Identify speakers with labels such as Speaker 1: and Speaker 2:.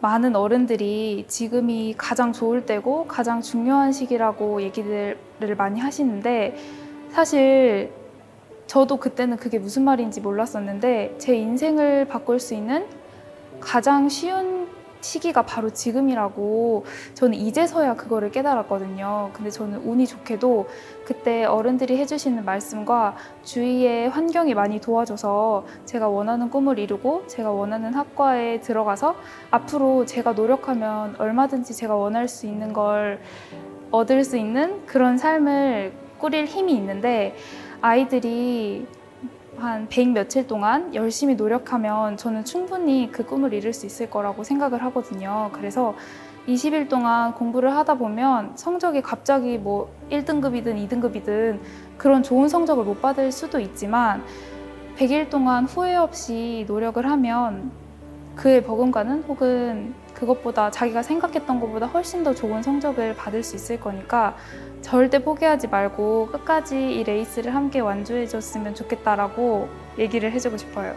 Speaker 1: 많은 어른들이 지금이 가장 좋을 때고 가장 중요한 시기라고 얘기를 많이 하시는데 사실 저도 그때는 그게 무슨 말인지 몰랐었는데 제 인생을 바꿀 수 있는 가장 쉬운 시기가 바로 지금이라고 저는 이제서야 그거를 깨달았거든요. 근데 저는 운이 좋게도 그때 어른들이 해주시는 말씀과 주위의 환경이 많이 도와줘서 제가 원하는 꿈을 이루고 제가 원하는 학과에 들어가서 앞으로 제가 노력하면 얼마든지 제가 원할 수 있는 걸 얻을 수 있는 그런 삶을 꾸릴 힘이 있는데 아이들이 한 100 며칠 동안 열심히 노력하면 저는 충분히 그 꿈을 이룰 수 있을 거라고 생각을 하거든요. 그래서 20일 동안 공부를 하다 보면 성적이 갑자기 뭐 1등급이든 2등급이든 그런 좋은 성적을 못 받을 수도 있지만 100일 동안 후회 없이 노력을 하면 그의 버금가는 혹은 그것보다 자기가 생각했던 것보다 훨씬 더 좋은 성적을 받을 수 있을 거니까 절대 포기하지 말고 끝까지 이 레이스를 함께 완주해 줬으면 좋겠다라고 얘기를 해주고 싶어요.